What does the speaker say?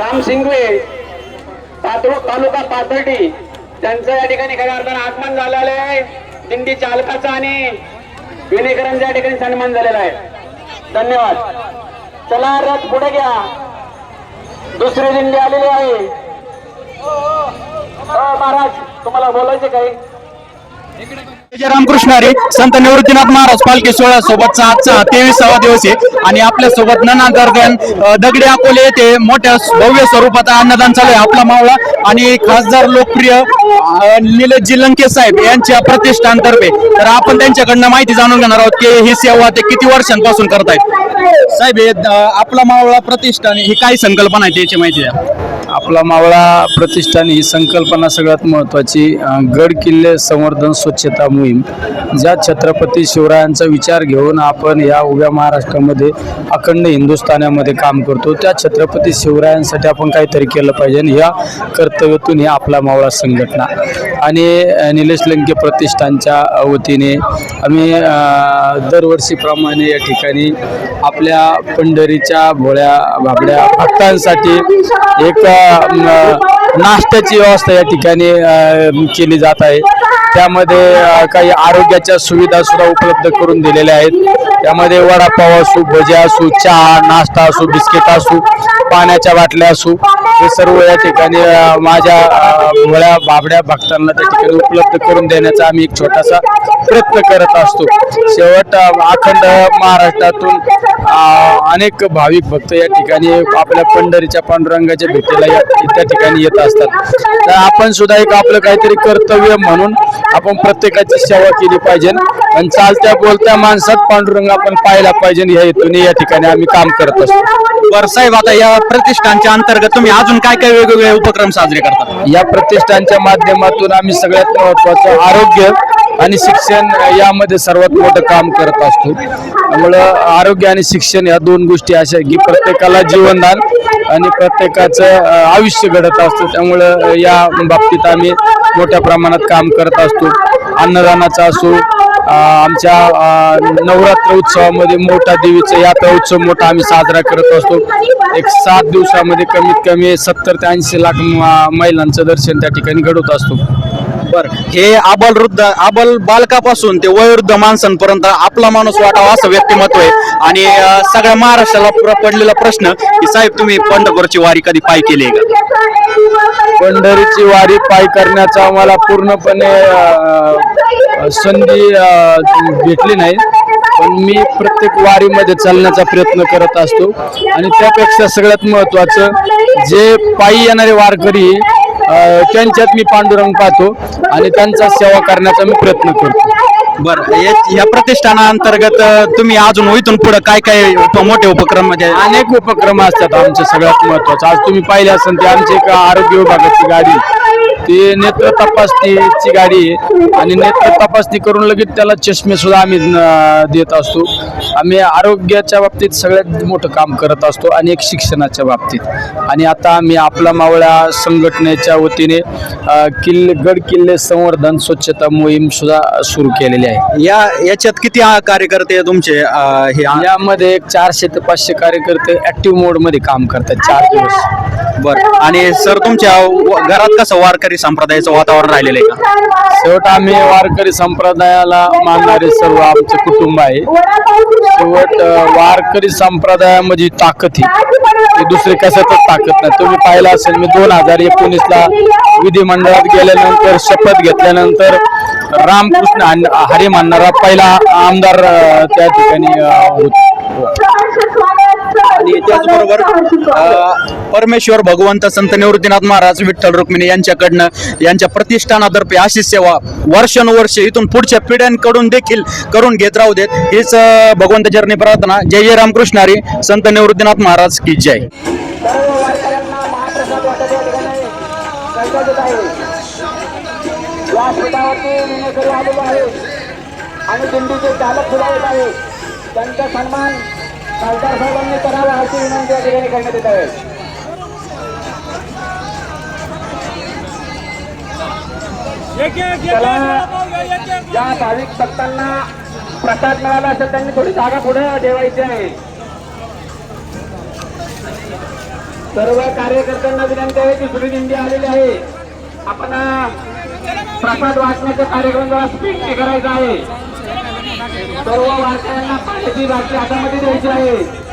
कामसिंगवे पातू- तालुका पाथर्डी. त्यांचं या ठिकाणी खऱ्या अर्थानं आगमन झालेलं आहे. दिंडी चालकाचा आणि विनेकरांचा या ठिकाणी सन्मान झालेला आहे. धन्यवाद. चला रथ पुढे घ्या. दुसरी दिंडी आलेली आहे. महाराज तुम्हाला बोलायचे काही? रामकृष्ण हरी संत निवृत्तीनाथ महाराज पालखी सोहळा सोबतचा आजचा तेवीसावा दिवस आहे. आणि आपल्यासोबत नना दर्गन दगडे दगडी अकोले येथे मोठ्या भव्य स्वरूपाचा अन्नदान चालू आहे आपला मावळा. आणि खासदार लोकप्रिय अ, निलेशजी लंके साहेब यांच्या प्रतिष्ठानतर्फे. तर आपण त्यांच्याकडनं माहिती जाणून घेणार आहोत की ही सेवा ते किती वर्षांपासून करतायत? साहेब हे, आपला मावळा प्रतिष्ठान ही काय संकल्पना आहे त्याची माहिती द्या. आपला मावळा प्रतिष्ठान ही संकल्पना सगळ्यात महत्त्वाची गड किल्ले संवर्धन स्वच्छता मोहीम. ज्या छत्रपती शिवरायांचा विचार घेऊन आपण या उभ्या महाराष्ट्रामध्ये अखंड हिंदुस्थानामध्ये काम करतो त्या छत्रपती शिवरायांसाठी आपण काहीतरी केलं पाहिजे आणि कर्तव्यातून ही आपला मावळा संघटना आणि निलेश लंके प्रतिष्ठानच्या वतीने आम्ही दरवर्षीप्रमाणे या ठिकाणी आपल्या पंढरीच्या भोळ्या बाबड्या भक्तांसाठी एक नाश्त्याची व्यवस्था या ठिकाणी केली जात आहे. त्यामध्ये काही आरोग्याच्या सुविधा सुद्धा उपलब्ध करून दिलेल्या आहेत. त्यामध्ये वडापाव असू भज्या असू चहा नाश्ता असू बिस्किट असू पाण्याच्या बाटल्या असू हे सर्व या ठिकाणी माझ्या भोळ्या बाबड्या भक्तांना त्या ठिकाणी उपलब्ध करून देण्याचा आम्ही एक छोटासा प्रयत्न करत असतो. शेवट अखंड महाराष्ट्रातून अनेक भाविक भक्त या ठिकाणी आपल्या पंढरीच्या पांडुरंगाच्या भेटीला या- त्या ठिकाणी येत असतात. तर आपण सुद्धा एक आपलं काहीतरी कर्तव्य म्हणून आपण प्रत्येकाची सेवा केली पाहिजे. आणि चालत्या बोलत्या माणसात पांडुरंग आपण पाहायला पाहिजे या हेतूने या ठिकाणी आम्ही काम करत असतो. बरं साहेब आता या प्रतिष्ठानच्या अंतर्गत तुम्ही अजून काय काय वेगवेगळे उपक्रम साजरे करता? या प्रतिष्ठानच्या माध्यमातून आम्ही सगळ्यात महत्वाचं आरोग्य आणि शिक्षण यामध्ये सर्वात मोठं काम करत असतो. त्यामुळं आरोग्य आणि शिक्षण या दोन गोष्टी अशा की प्रत्येकाला जीवनदान आणि प्रत्येकाचं आयुष्य घडत असतो. त्यामुळं या बाबतीत आम्ही मोठ्या प्रमाणात काम करत असतो. अन्नदानाचा असो आमच्या नवरात्र उत्सवामध्ये मोठा देवीचा यात्रा उत्सव मोठा आम्ही साजरा करत असतो. एक सात दिवसामध्ये कमीत कमी सत्तर ते ऐंशी लाख म- महिलांचं दर्शन त्या ठिकाणी घडवत असतो. बर. हे आबल वृद्ध आबल बालकापासून ते वयोवृद्ध माणसांपर्यंत आपला माणूस वाटावा असं व्यक्तिमत्व आहे. आणि अं, सगळ्या महाराष्ट्राला प्र- पडलेला प्रश्न की साहेब तुम्ही पंढरपूरची वारी कधी पाय केली आहे का? पंढरीची वारी पाय करण्याचा आम्हाला पूर्णपणे अ, संधी अ, भेटली नाही. पण मी प्रत्येक वारीमध्ये चालण्याचा प्रयत्न करत असतो. आणि त्यापेक्षा सगळ्यात महत्त्वाचं जे पायी येणारे वारकरी त्यांच्यात मी पांडुरंग पाहतो आणि त्यांचा सेवा करण्याचा मी प्रयत्न करतो. बरं या प्रतिष्ठानाअंतर्गत तुम्ही अजून इथून पुढे काय काय मोठे उपक्रम म्हणजे अनेक उपक्रम असतात आमचे सगळ्यात महत्वाचं आज तुम्ही पाहिले असेल ती आमची एक आरोग्य विभागाची गाडी. ती नेत्र तपासणीची गाडी आहे. आणि नेत्र तपासणी करून लगेच त्याला चष्मे सुद्धा आम्ही न- देत असतो. आम्ही आरोग्याच्या बाबतीत सगळ्यात मोठं काम करत असतो आणि एक शिक्षणाच्या बाबतीत. आणि आता आम्ही आपला मावळा संघटनेच्या वतीने किल्ले गड किल्ले संवर्धन स्वच्छता मोहीम सुद्धा सुरू केलेली आहे. या याच्यात किती कार्यकर्ते तुमचे हे यामध्ये एक चारशे ते पाचशे कार्यकर्ते ऍक्टिव्ह मोडमध्ये काम करतात चार दिवस. बरं. आणि सर तुमच्या घरात कसं वारकरी संप्रदायाचं वातावरण राहिलेलं आहे का? शेवट आम्ही वारकरी संप्रदायाला मानणारे सर्व आमचे कुटुंब आहे. शेवट वारकरी संप्रदायामध्ये ताकद ही ते दुसरी कशातच ताकद नाही. तुम्ही पाहिलं असेल मी दोन हजार एकोणीसला विधिमंडळात गेल्यानंतर शपथ घेतल्यानंतर रामकृष्ण हन- हरी म्हणणारा पहिला आमदार त्या ठिकाणी अ, होता. आणि त्याचबरोबर परमेश्वर भगवंत संत निवृत्तीनाथ महाराज विठ्ठल रुक्मिणी यांच्याकडनं यांच्या प्रतिष्ठानातर्फे अशी सेवा वर्षानुवर्ष इथून पुढच्या पिढ्यांकडून देखील करून घेत राहू देत. हीच भगवंत चरणी प्रार्थना. जय जय रामकृष्ण हरी. संत निवृत्तीनाथ महाराज की जय. आणि दिंडीचे चालक सुद्धा येत आहे. त्यांचा सन्मान खासदार साहेबांनी करावा अशी विनंती या ठिकाणी करण्यात येत आहे. त्याला ज्या भाविक भक्तांना प्रसाद मिळाला असेल त्यांनी थोडी जागा पुढे ठेवायची आहे. सर्व कार्यकर्त्यांना विनंती आहे दुसरी दिंडी आलेली आहे. आपण प्रसाद वाटण्याचा कार्यक्रम जरा स्पीड करायचा आहे. सर्व वारकऱ्यांना पाण्याची बाटली हातामध्ये द्यायची आहे?